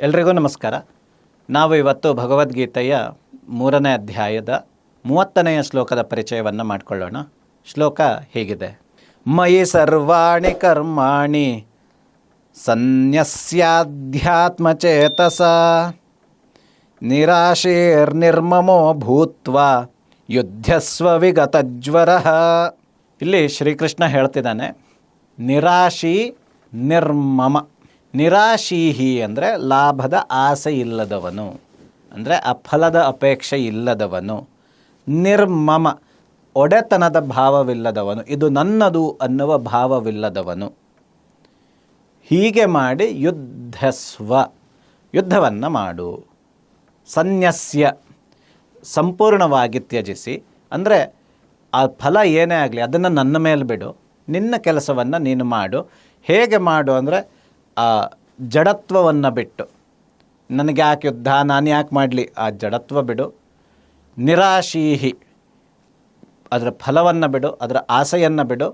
ಎಲ್ರಿಗೂ ನಮಸ್ಕಾರ. ನಾವು ಇವತ್ತು ಭಗವದ್ಗೀತೆಯ ಮೂರನೇ ಅಧ್ಯಾಯದ ಮೂವತ್ತನೆಯ ಶ್ಲೋಕದ ಪರಿಚಯವನ್ನು ಮಾಡಿಕೊಳ್ಳೋಣ. ಶ್ಲೋಕ ಹೀಗಿದೆ? ಮಯಿ ಸರ್ವಾಣಿ ಕರ್ಮಾಣಿ ಸನ್ಯಸ್ಯಾಧ್ಯಾತ್ಮಚೇತಸ ನಿರಾಶೇರ್ನಿರ್ಮಮೋ ಭೂತ್ವ ಯುದ್ಧಸ್ವ ವಿಗತಜ್ವರ. ಇಲ್ಲಿ ಶ್ರೀಕೃಷ್ಣ ಹೇಳ್ತಿದ್ದಾನೆ, ನಿರಾಶಿ ನಿರ್ಮಮ. ನಿರಾಶೀಹಿ ಅಂದರೆ ಲಾಭದ ಆಸೆ ಇಲ್ಲದವನು, ಅಂದರೆ ಅಫಲದ ಅಪೇಕ್ಷೆ ಇಲ್ಲದವನು, ನಿರ್ಮಮ, ಒಡೆತನದ ಭಾವವಿಲ್ಲದವನು, ಇದು ನನ್ನದು ಅನ್ನುವ ಭಾವವಿಲ್ಲದವನು. ಹೀಗೆ ಮಾಡಿ ಯುದ್ಧಸ್ವ, ಯುದ್ಧವನ್ನು ಮಾಡು. ಸನ್ಯಸ್ಯ, ಸಂಪೂರ್ಣವಾಗಿ ತ್ಯಜಿಸಿ, ಅಂದರೆ ಆ ಫಲ ಏನೇ ಆಗಲಿ, ಅದನ್ನು ನನ್ನ ಮೇಲೆ ಬಿಡು, ನಿನ್ನ ಕೆಲಸವನ್ನು ನೀನು ಮಾಡು. ಹೇಗೆ ಮಾಡು ಅಂದರೆ ಆ ಜಡತ್ವವನ್ನು ಬಿಟ್ಟು. ನನಗೆ ಯಾಕೆ ಯುದ್ಧ? ನಾನು ಯಾಕೆ ಮಾಡಲಿ? ಆ ಜಡತ್ವ ಬಿಡು. ನಿರಾಶೀಹಿ. ಅದರ ಫಲವನ್ನು ಬಿಡು. ಅದರ ಆಸೆಯನ್ನು ಬಿಡು.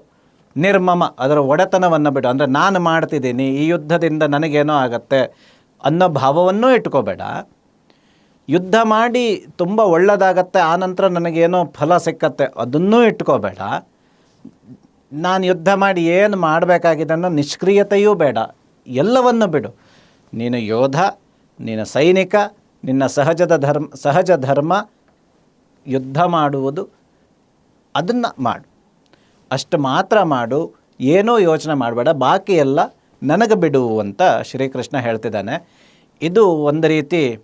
ನಿರ್ಮಮ. ಅದರ ಒಡೆತನವನ್ನು ಬಿಡು. ಅಂದರೆ ನಾನು ಮಾಡ್ತಿದ್ದೀನಿ. ಈ ಯುದ್ಧದಿಂದ ನನಗೇನೋ ಆಗತ್ತೆ ಅನ್ನೋ ಭಾವವನ್ನೂ ಇಟ್ಕೋಬೇಡ. ಯುದ್ಧ ಮಾಡಿ ತುಂಬ ಒಳ್ಳೆಯದಾಗತ್ತೆ ಆನಂತರ ನನಗೇನೋ ಫಲ ಸಿಕ್ಕತ್ತೆ ಅದನ್ನೂ ಇಟ್ಕೋಬೇಡ. ನಾನು ಯುದ್ಧ ಮಾಡಿ ಏನು ಮಾಡಬೇಕಾಗಿದೆ ಅನ್ನೋ ನಿಷ್ಕ್ರಿಯತೆಯೂ ಬೇಡ. ಎಲ್ಲವನ್ನು ಬಿಡು. ನೀನು ಯೋಧ, ನೀನು ಸೈನಿಕ, ನಿನ್ನ ಸಹಜದ ಧರ್ಮ, ಸಹಜ ಧರ್ಮ ಯುದ್ಧ ಮಾಡುವುದು ಅದನ್ನು ಮಾಡು. ಅಷ್ಟು ಮಾತ್ರ ಮಾಡು, ಏನೋ ಯೋಚನೆ ಮಾಡಬೇಡ. ಬಾಕಿ ಎಲ್ಲ ನನಗೆ ಬಿಡು ಅಂತ ಶ್ರೀಕೃಷ್ಣ ಹೇಳ್ತಿದ್ದಾನೆ. ಇದು ಒಂದು ರೀತಿ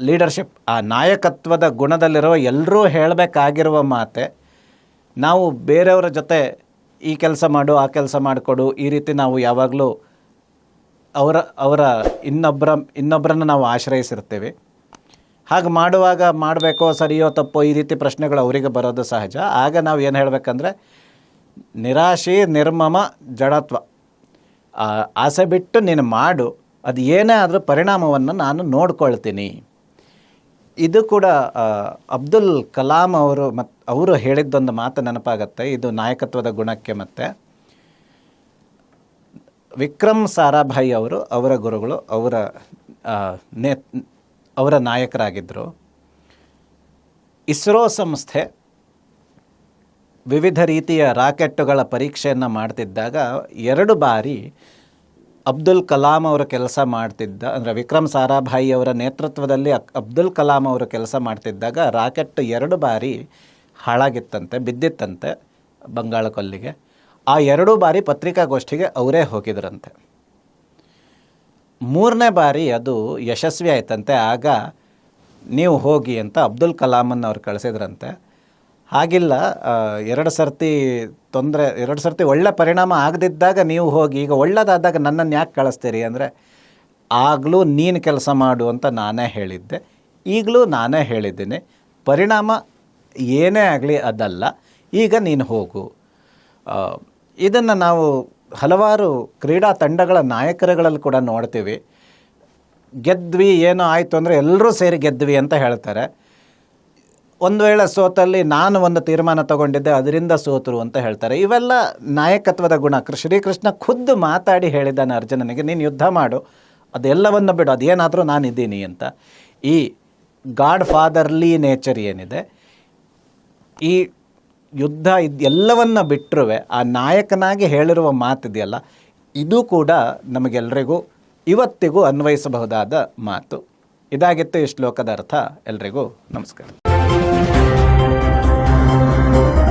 ಲೀಡರ್ಶಿಪ್ ಆ ನಾಯಕತ್ವದ ಗುಣದಲ್ಲಿರುವ ಎಲ್ಲರೂ ಹೇಳಬೇಕಾಗಿರುವ ಮಾತೆ, ನಾವು ಬೇರೆಯವರ ಜೊತೆ ಈ ಕೆಲಸ ಮಾಡು, ಆ ಕೆಲಸ ಮಾಡಿಕೊಡು, ಈ ರೀತಿ ನಾವು ಯಾವಾಗಲೂ ಅವರ ಅವರ ಇನ್ನೊಬ್ಬರ ಇನ್ನೊಬ್ಬರನ್ನು ನಾವು ಆಶ್ರಯಿಸಿರ್ತೇವೆ. ಹಾಗೆ ಮಾಡುವಾಗ ಮಾಡಬೇಕೋ, ಸರಿಯೋ, ತಪ್ಪೋ ಈ ರೀತಿ ಪ್ರಶ್ನೆಗಳು ಅವರಿಗೆ ಬರೋದು ಸಹಜ. ಆಗ ನಾವು ಏನು ಹೇಳಬೇಕಂದ್ರೆ, ನಿರಾಶೆ, ನಿರ್ಮಮ, ಜಡತ್ವ. ಆಸೆ ಬಿಟ್ಟು ನೀನು ಮಾಡು, ಅದು ಏನೇ ಆದರೂ ಪರಿಣಾಮವನ್ನು ನಾನು ನೋಡ್ಕೊಳ್ತೀನಿ. ಇದು ಕೂಡ ಅಬ್ದುಲ್ ಕಲಾಂ ಅವರು ಮತ್, ಅವರು ಹೇಳಿದ್ದೊಂದು ಮಾತು ನೆನಪಾಗತ್ತೆ. ಇದು ನಾಯಕತ್ವದ ಗುಣಕ್ಕೆ ಮತ್ತೆ. ವಿಕ್ರಮ್ ಸಾರಾಭಾಯಿ ಅವರು ಅವರ ಗುರುಗಳು, ಅವರ ನೇ ಅವರ ನಾಯಕರಾಗಿದ್ದರು ಇಸ್ರೋ ಸಂಸ್ಥೆ ವಿವಿಧ ರೀತಿಯ ರಾಕೆಟ್ಟುಗಳ ಪರೀಕ್ಷೆಯನ್ನು ಮಾಡ್ತಿದ್ದಾಗ ಎರಡು ಬಾರಿ ಅಬ್ದುಲ್ ಕಲಾಂ ಅವರು ಕೆಲಸ ಮಾಡ್ತಿದ್ದ, ಅಂದರೆ ವಿಕ್ರಮ್ ಸಾರಾಭಾಯಿ ಅವರ ನೇತೃತ್ವದಲ್ಲಿ ಅಬ್ದುಲ್ ಕಲಾಂ ಅವರು ಕೆಲಸ ಮಾಡ್ತಿದ್ದಾಗ ರಾಕೆಟ್ ಎರಡು ಬಾರಿ ಹಾಳಾಗಿತ್ತಂತೆ, ಬಿದ್ದಿತ್ತಂತೆ ಬಂಗಾಳ ಕೊಲ್ಲಿಗೆ. ಆ ಎರಡು ಬಾರಿ ಪತ್ರಿಕಾಗೋಷ್ಠಿಗೆ ಅವರೇ ಹೋಗಿದ್ರಂತೆ. ಮೂರನೇ ಬಾರಿ ಅದು ಯಶಸ್ವಿ ಆಯ್ತಂತೆ, ಆಗ ನೀವು ಹೋಗಿ ಅಂತ ಅಬ್ದುಲ್ ಕಲಾಮನ್ನು ಅವ್ರು ಕಳಿಸಿದ್ರಂತೆ. ಹಾಗಿಲ್ಲ ಎರಡು ಸರ್ತಿ ತೊಂದರೆ, ಎರಡು ಸರ್ತಿ ಒಳ್ಳೆ ಪರಿಣಾಮ ಆಗದಿದ್ದಾಗ ನೀವು ಹೋಗಿ, ಈಗ ಒಳ್ಳೆಯದಾದಾಗ ನನ್ನನ್ನು ಯಾಕೆ ಕಳಿಸ್ತೀರಿ ಅಂದರೆ, ಆಗಲೂ ನೀನು ಕೆಲಸ ಮಾಡು ಅಂತ ನಾನೇ ಹೇಳಿದ್ದೆ. ಈಗಲೂ ನಾನೇ ಹೇಳಿದ್ದೀನಿ. ಪರಿಣಾಮ ಏನೇ ಆಗಲಿ ಅದಲ್ಲ. ಈಗ ನೀನು ಹೋಗು. ಇದನ್ನು ನಾವು ಹಲವಾರು ಕ್ರೀಡಾ ತಂಡಗಳ ನಾಯಕರುಗಳಲ್ಲಿ ಕೂಡ ನೋಡ್ತೀವಿ. ಗೆದ್ವಿ, ಏನೋ ಆಯಿತು ಅಂದರೆ ಎಲ್ಲರೂ ಸೇರಿ ಗೆದ್ವಿ ಅಂತ ಹೇಳ್ತಾರೆ. ಒಂದು ವೇಳೆ ಸೋತಲ್ಲಿ ನಾನು ಒಂದು ತೀರ್ಮಾನ ತಗೊಂಡಿದ್ದೆ, ಅದರಿಂದ ಸೋತರು ಅಂತ ಹೇಳ್ತಾರೆ. ಇವೆಲ್ಲ ನಾಯಕತ್ವದ ಗುಣ. ಶ್ರೀಕೃಷ್ಣ ಖುದ್ದು ಮಾತಾಡಿ ಹೇಳಿದ್ದಾನೆ ಅರ್ಜುನನಿಗೆ, ನೀನು ಯುದ್ಧ ಮಾಡು, ಅದೆಲ್ಲವನ್ನು ಬಿಡು, ಅದೇನಾದರೂ ನಾನಿದ್ದೀನಿ ಅಂತ. ಈ ಗಾಡ್ ಫಾದರ್ಲಿ ನೇಚರ್ ಏನಿದೆ, ಈ ಯುದ್ಧ ಇದು ಎಲ್ಲವನ್ನು ಬಿಟ್ಟರುವೆ ಆ ನಾಯಕನಾಗಿ ಹೇಳಿರುವ ಮಾತಿದೆಯಲ್ಲ, ಇದು ಕೂಡ ನಮಗೆಲ್ಲರಿಗೂ ಇವತ್ತಿಗೂ ಅನ್ವಯಿಸಬಹುದಾದ ಮಾತು. ಇದಾಗಿತ್ತು ಈ ಶ್ಲೋಕದ ಅರ್ಥ. ಎಲ್ರಿಗೂ ನಮಸ್ಕಾರ. Thank you.